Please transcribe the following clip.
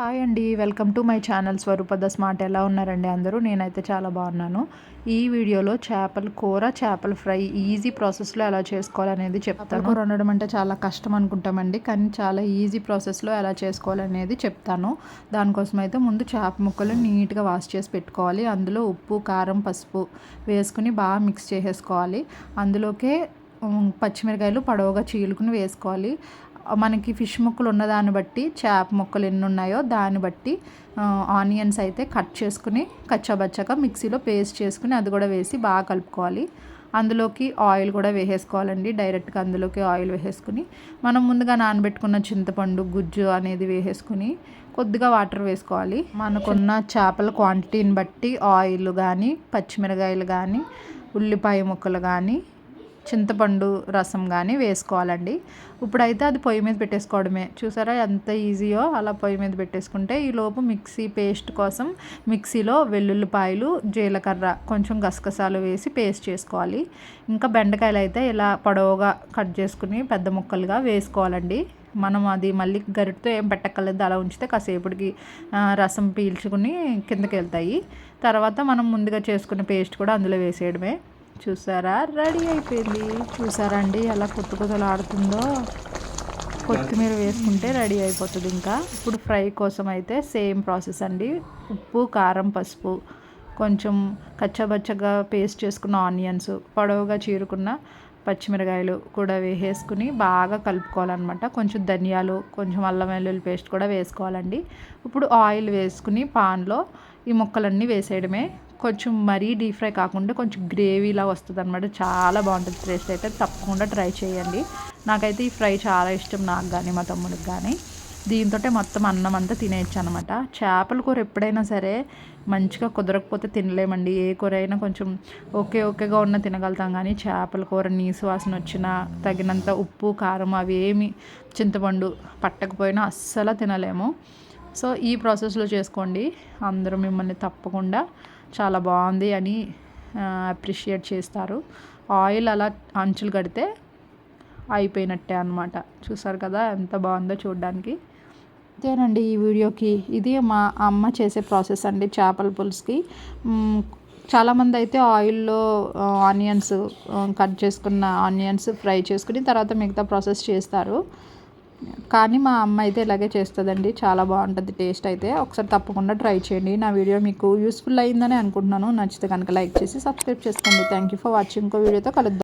Hi అండి welcome to my channel స్వరూపద smart. ఎలా ఉన్నారండి అందరూ? నేనైతే చాలా బాగున్నాను. ఈ వీడియోలో చేపల కూర చేపల ఫ్రై ఈజీ ప్రాసెస్లో ఎలా చేసుకోవాలనేది చెప్తాను. కూర వండడం అంటే చాలా కష్టం అనుకుంటామండి కానీ చాలా ఈజీ ప్రాసెస్లో ఎలా చేసుకోవాలనేది చెప్తాను. దానికోసం అయితే ముందు చేప ముక్కలు నీట్గా వాష్ చేసి పెట్టుకోవాలి. అందులో ఉప్పు కారం పసుపు వేసుకుని బాగా మిక్స్ చేసేసుకోవాలి. అందులోకే పచ్చిమిరకాయలు పొడవుగా చీలుకుని వేసుకోవాలి. మనకి ఫిష్ ముక్కలు ఉన్నదాన్ని బట్టి చేప ముక్కలు ఎన్ని ఉన్నాయో దాన్ని బట్టి ఆనియన్స్ అయితే కట్ చేసుకుని కచ్చాబచ్చాక మిక్సీలో పేస్ట్ చేసుకుని అది కూడా వేసి బాగా కలుపుకోవాలి. అందులోకి ఆయిల్ కూడా వేసేసుకోవాలండి. డైరెక్ట్గా అందులోకి ఆయిల్ వేసేసుకుని మనం ముందుగా నానబెట్టుకున్న చింతపండు గుజ్జు అనేది వేసేసుకుని కొద్దిగా వాటర్ వేసుకోవాలి. మనకున్న చేపల క్వాంటిటీని బట్టి ఆయిల్ కానీ పచ్చిమిరకాయలు కానీ ఉల్లిపాయ ముక్కలు కానీ చింతపండు రసం కానీ వేసుకోవాలండి. ఇప్పుడైతే అది పొయ్యి మీద పెట్టేసుకోవడమే. చూసారా ఎంత ఈజీయో అలా పొయ్యి మీద పెట్టేసుకుంటే ఈ లోపు మిక్సీ పేస్ట్ కోసం మిక్సీలో వెల్లుల్లిపాయలు జీలకర్ర కొంచెం గసగసాలు వేసి పేస్ట్ చేసుకోవాలి. ఇంకా బెండకాయలు అయితే ఇలా పొడవుగా కట్ చేసుకుని పెద్ద ముక్కలుగా వేసుకోవాలండి. మనం అది మళ్ళీ గరిటతో ఏం పెట్టక్కర్లేదు. అలా ఉంచితే కాసేపటికి రసం పీల్చుకుని కిందకి వెళ్తాయి తర్వాత మనం ముందుగా చేసుకున్న పేస్ట్ కూడా అందులో వేసేయడమే. చూసారా? రెడీ అయిపోయింది. చూసారా అండి ఎలా కొత్త కొత్తలు ఆడుతుందో కొత్తిమీర వేసుకుంటే రెడీ అయిపోతుంది ఇంకా. ఇప్పుడు ఫ్రై కోసం అయితే సేమ్ ప్రాసెస్ అండి. ఉప్పు కారం పసుపు. కొంచెం కచ్చబచ్చగా పేస్ట్ చేసుకున్న ఆనియన్స్ పొడవుగా చీరుకున్న పచ్చిమిరకాయలు కూడా వేసేసుకుని బాగా కలుపుకోవాలన్నమాట. కొంచెం ధనియాలు కొంచెం అల్లం వెల్లుల్లి పేస్ట్ కూడా వేసుకోవాలండి. ఇప్పుడు ఆయిల్ వేసుకుని పాన్లో ఈ ముక్కలన్నీ వేసేయడమే కొంచెం మరీ డీప్ ఫ్రై కాకుండా కొంచెం గ్రేవీలా వస్తుంది అనమాట చాలా బాగుంటుంది టేస్ట్ అయితే. తప్పకుండా ట్రై చేయండి. నాకైతే ఈ ఫ్రై చాలా ఇష్టం నాకు కానీ మా తమ్ముడికి కానీ దీంతో మొత్తం అన్నం అంతా తినేయచ్చు అనమాట చేపల కూర ఎప్పుడైనా సరే మంచిగా కుదరకపోతే తినలేమండి. ఏ కూర అయినా కొంచెం ఓకే ఓకేగా ఉన్న తినగలుగుతాం కానీ చేపల కూర నీసు వాసన వచ్చినా తగినంత ఉప్పు కారం అవి ఏమి చింతపండు పట్టకపోయినా అస్సలు తినలేము. సో ఈ ప్రాసెస్లో చేసుకోండి. అందరూ మిమ్మల్ని తప్పకుండా చాలా బాగుంది అని అప్రిషియేట్ చేస్తారు. ఆయిల్ అలా అంచులు కడితే అయిపోయినట్టే అనమాట చూసారు కదా ఎంత బాగుందో చూడడానికి. అంతేనండి ఈ వీడియోకి. ఇది మా అమ్మ చేసే ప్రాసెస్ అండి చేపల పులుసుకి. చాలామంది అయితే ఆయిల్లో ఆనియన్స్ కట్ చేసుకున్న ఆనియన్స్ ఫ్రై చేసుకుని తర్వాత మిగతా ప్రాసెస్ చేస్తారు. కానీ మా అమ్మ అయితే ఇలాగే చేస్తుందండి. చాలా బాగుంటుంది టేస్ట్ అయితే. ఒకసారి తప్పకుండా ట్రై చేయండి. నా వీడియో మీకు యూస్ఫుల్ అయిందని అనుకుంటున్నాను. నచ్చితే కనుక లైక్ చేసి సబ్స్క్రైబ్ చేసుకోండి. థ్యాంక్ యూ ఫర్ వాచింగ్ ఇంకో వీడియోతో కలుద్దాం.